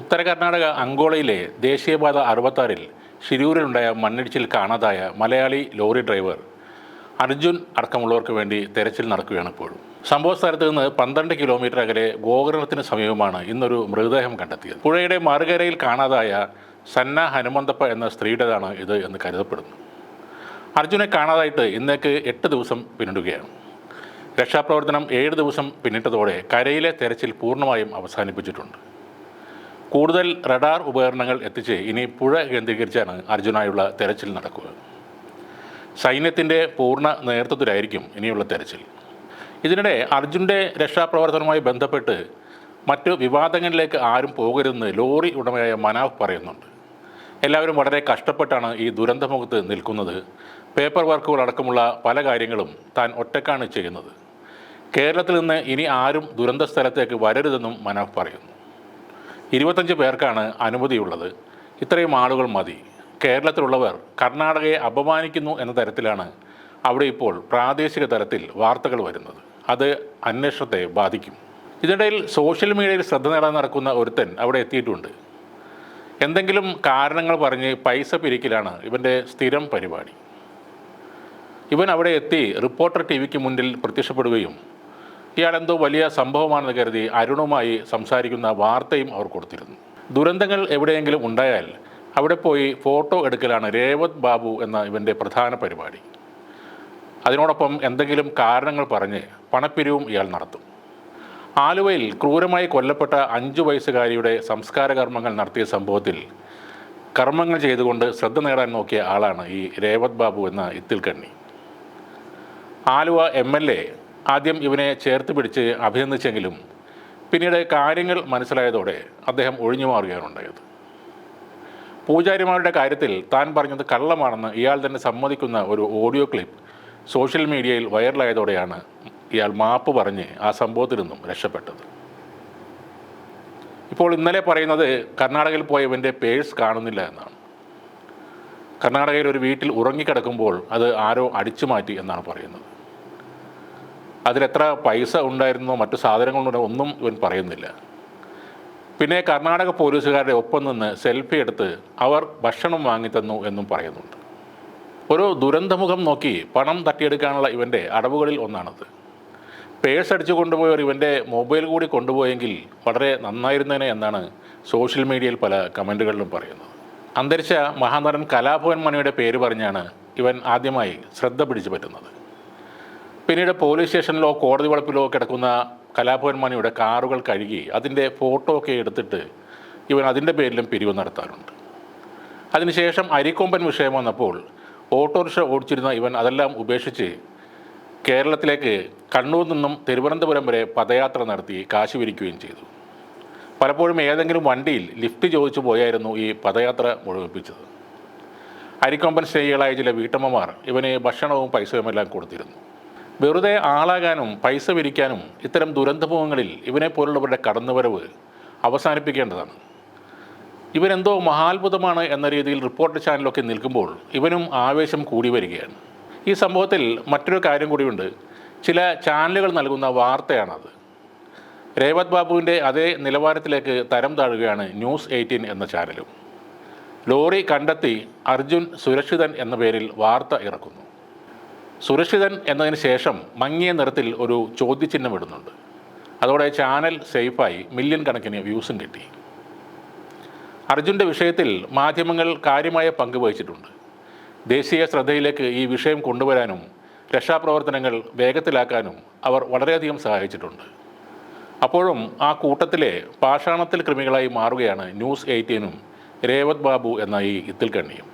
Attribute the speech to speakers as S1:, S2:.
S1: ഉത്തര കർണാടക അങ്കോളയിലെ ദേശീയപാത അറുപത്താറിൽ ഷിരൂരിലുണ്ടായ മണ്ണിടിച്ചിൽ കാണാതായ മലയാളി ലോറി ഡ്രൈവർ അർജുൻ അടക്കമുള്ളവർക്ക് വേണ്ടി തെരച്ചിൽ നടക്കുകയാണ് ഇപ്പോഴും. സംഭവ സ്ഥലത്ത് നിന്ന് പന്ത്രണ്ട് കിലോമീറ്റർ അകലെ ഗോകർണത്തിന് സമീപമാണ് ഇന്നൊരു മൃതദേഹം കണ്ടെത്തിയത്. പുഴയുടെ മറുകരയിൽ കാണാതായ സന്ന ഹനുമന്തപ്പ എന്ന സ്ത്രീയുടേതാണ് ഇത് എന്ന് കരുതപ്പെടുന്നു. അർജുനെ കാണാതായിട്ട് ഇന്നേക്ക് എട്ട് ദിവസം പിന്നിടുകയാണ്. രക്ഷാപ്രവർത്തനം ഏഴ് ദിവസം പിന്നിട്ടതോടെ കരയിലെ തെരച്ചിൽ പൂർണമായും അവസാനിപ്പിച്ചിട്ടുണ്ട്. കൂടുതൽ റഡാർ ഉപകരണങ്ങൾ എത്തിച്ച് ഇനി പുഴ കേന്ദ്രീകരിച്ചാണ് അർജുനായുള്ള തെരച്ചിൽ നടക്കുക. സൈന്യത്തിന്റെ പൂർണ നേതൃത്വത്തിലായിരിക്കും ഇനിയുള്ള തെരച്ചിൽ. ഇതിനിടെ അർജുന്റെ രക്ഷാപ്രവർത്തനവുമായി ബന്ധപ്പെട്ട് മറ്റു വിവാദങ്ങളിലേക്ക് ആരും പോകരുതെന്ന് ലോറി ഉടമയായ മനാഫ് പറയുന്നുണ്ട്. എല്ലാവരും വളരെ കഷ്ടപ്പെട്ടാണ് ഈ ദുരന്തമുഖത്ത് നിൽക്കുന്നത്. പേപ്പർ വർക്കുകൾ അടക്കമുള്ള പല കാര്യങ്ങളും താൻ ഒറ്റക്കാണ് ചെയ്യുന്നത്. കേരളത്തിൽ നിന്ന് ഇനി ആരും ദുരന്ത സ്ഥലത്തേക്ക് വരരുതെന്നും മനാഫ് പറയുന്നു. ഇരുപത്തഞ്ച് പേർക്കാണ് അനുമതിയുള്ളത്. ഇത്രയും ആളുകൾ മതി. കേരളത്തിലുള്ളവർ കർണാടകയെ അപമാനിക്കുന്നു എന്ന തരത്തിലാണ് അവിടെ ഇപ്പോൾ പ്രാദേശിക തലത്തിൽ വാർത്തകൾ വരുന്നത്. അത് അന്വേഷണത്തെ ബാധിക്കും. ഇതിനിടയിൽ സോഷ്യൽ മീഡിയയിൽ ശ്രദ്ധ നേടാൻ നടക്കുന്ന ഒരുത്തൻ അവിടെ എത്തിയിട്ടുണ്ട്. എന്തെങ്കിലും കാരണങ്ങൾ പറഞ്ഞ് പൈസ പിരിക്കലാണ് ഇവന്റെ സ്ഥിരം പരിപാടി. ഇവൻ അവിടെ എത്തി റിപ്പോർട്ടർ ടി വിക്ക് മുന്നിൽ പ്രത്യക്ഷപ്പെടുകയും ഇയാളെന്തോ വലിയ സംഭവമാണെന്ന് കരുതി അരുണുമായി സംസാരിക്കുന്ന വാർത്തയും അവർ കൊടുത്തിരുന്നു. ദുരന്തങ്ങൾ എവിടെയെങ്കിലും ഉണ്ടായാൽ അവിടെ പോയി ഫോട്ടോ എടുക്കലാണ് രേവത് ബാബു എന്ന ഇവന്റെ പ്രധാന പരിപാടി. അതിനോടൊപ്പം എന്തെങ്കിലും കാരണങ്ങൾ പറഞ്ഞ് പണപ്പിരിവും ഇയാൾ നടത്തും. ആലുവയിൽ ക്രൂരമായി കൊല്ലപ്പെട്ട അഞ്ചു വയസ്സുകാരിയുടെ സംസ്കാര കർമ്മങ്ങൾ നടത്തിയ സംഭവത്തിൽ കർമ്മങ്ങൾ ചെയ്തുകൊണ്ട് ശ്രദ്ധ നേടാൻ നോക്കിയ ആളാണ് ഈ രേവത് ബാബു എന്ന ഇത്തിൽക്കണ്ണി. ആലുവ എം എൽ എ ആദ്യം ഇവനെ ചേർത്ത് പിടിച്ച് അഭിനന്ദിച്ചെങ്കിലും പിന്നീട് കാര്യങ്ങൾ മനസ്സിലായതോടെ അദ്ദേഹം ഒഴിഞ്ഞു മാറുകയാണ് ഉണ്ടായത് പൂജാരിമാരുടെ കാര്യത്തിൽ താൻ പറഞ്ഞത് കള്ളമാണെന്ന് ഇയാൾ തന്നെ സമ്മതിക്കുന്ന ഒരു ഓഡിയോ ക്ലിപ്പ് സോഷ്യൽ മീഡിയയിൽ വൈറലായതോടെയാണ് ഇയാൾ മാപ്പ് പറഞ്ഞ് ആ സംഭവത്തിൽ നിന്നും രക്ഷപ്പെട്ടത്. ഇപ്പോൾ ഇന്നലെ പറയുന്നത് കർണാടകയിൽ പോയ പോയവന്റെ പേഴ്സ് കാണുന്നില്ല എന്നാണ്. കർണാടകയിൽ ഒരു വീട്ടിൽ ഉറങ്ങിക്കിടക്കുമ്പോൾ അത് ആരോ അടിച്ചു മാറ്റി എന്നാണ് പറയുന്നത്. അതിലെത്ര പൈസ ഉണ്ടായിരുന്നോ മറ്റു സാധനങ്ങളുണ്ടോ ഒന്നും ഇവൻ പറയുന്നില്ല. പിന്നെ കർണാടക പോലീസുകാരുടെ ഒപ്പം നിന്ന് സെൽഫി എടുത്ത് അവർ ഭക്ഷണം വാങ്ങിത്തന്നു എന്നും പറയുന്നുണ്ട്. ഒരു ദുരന്തമുഖം നോക്കി പണം തട്ടിയെടുക്കാനുള്ള ഇവന്റെ അടവുകളിൽ ഒന്നാണത്. പേഴ്സ് അടിച്ചു കൊണ്ടുപോയവർ ഇവന്റെ മൊബൈൽ കൂടി കൊണ്ടുപോയെങ്കിൽ വളരെ നന്നായിരുന്നേനെ എന്നാണ് സോഷ്യൽ മീഡിയയിൽ പല കമന്റുകളിലും പറയുന്നത്. അന്തരിച്ച മഹാനടൻ കലാഭവൻ മണിയുടെ പേര് പറഞ്ഞാണ് ഇവൻ ആദ്യമായി ശ്രദ്ധ പിടിച്ചു പറ്റുന്നത്. പിന്നീട് പോലീസ് സ്റ്റേഷനിലോ കോടതി വളപ്പിലോ കിടക്കുന്ന കലാഭവൻ മണിയുടെ കാറുകൾ കഴുകി അതിന്റെ ഫോട്ടോ ഒക്കെ എടുത്തിട്ട് ഇവൻ അതിന്റെ പേരിലും പിരിവ് നടത്താറുണ്ട്. അതിനുശേഷം അരിക്കൊമ്പൻ വിഷയം വന്നപ്പോൾ ഓട്ടോറിക്ഷ ഓടിച്ചിരുന്ന ഇവൻ അതെല്ലാം ഉപേക്ഷിച്ച് കേരളത്തിലേക്ക് കണ്ണൂർ നിന്നും തിരുവനന്തപുരം വരെ പദയാത്ര നടത്തി കാശ് വിരിക്കുകയും ചെയ്തു. പലപ്പോഴും ഏതെങ്കിലും വണ്ടിയിൽ ലിഫ്റ്റ് ചോദിച്ചു പോയായിരുന്നു ഈ പദയാത്ര മുഴുവിപ്പിച്ചത്. അരിക്കൊമ്പൻ സ്നേഹികളായ ചില വീട്ടമ്മമാർ ഇവന് ഭക്ഷണവും പൈസയുമെല്ലാം കൊടുത്തിരുന്നു. വെറുതെ ആളാകാനും പൈസ പിരിക്കാനും ഇത്തരം ദുരന്തമുഖങ്ങളിൽ ഇവനെ പോലുള്ളവരുടെ കടന്നുവരവ് അവസാനിപ്പിക്കേണ്ടതാണ്. ഇവനെന്തോ മഹാത്ഭുതമാണ് എന്ന രീതിയിൽ റിപ്പോർട്ട് ചാനലൊക്കെ നിൽക്കുമ്പോൾ ഇവനും ആവേശം കൂടി വരികയാണ്. ഈ സംഭവത്തിൽ മറ്റൊരു കാര്യം കൂടിയുണ്ട്. ചില ചാനലുകൾ നൽകുന്ന വാർത്തയാണത്. രേവത് ബാബുവിന്റെ അതേ നിലവാരത്തിലേക്ക് തരം താഴുകയാണ് ന്യൂസ് എയ്റ്റീൻ എന്ന ചാനലും. ലോറി കണ്ടെത്തി അർജുൻ സുരക്ഷിതൻ എന്ന പേരിൽ വാർത്ത ഇറക്കുന്നു. സുരക്ഷിതൻ എന്നതിന് ശേഷം മങ്ങിയ നിറത്തിൽ ഒരു ചോദ്യചിഹ്നം ഇടുന്നുണ്ട്. അതോടെ ചാനൽ സേഫായി മില്യൺ കണക്കിന് വ്യൂസും കിട്ടി. അർജുന്റെ വിഷയത്തിൽ മാധ്യമങ്ങൾ കാര്യമായ പങ്ക് വഹിച്ചിട്ടുണ്ട്. ദേശീയ ശ്രദ്ധയിലേക്ക് ഈ വിഷയം കൊണ്ടുവരാനും രക്ഷാപ്രവർത്തനങ്ങൾ വേഗത്തിലാക്കാനും അവർ വളരെയധികം സഹായിച്ചിട്ടുണ്ട്. അപ്പോഴും ആ കൂട്ടത്തിലെ പാഷാണത്തിൽ കൃമികളായി മാറുകയാണ് ന്യൂസ് എയ്റ്റീനും രേവത് ബാബു എന്ന ഈ ഇത്തിൽ ഇത്തിൽക്കണ്ണിയും.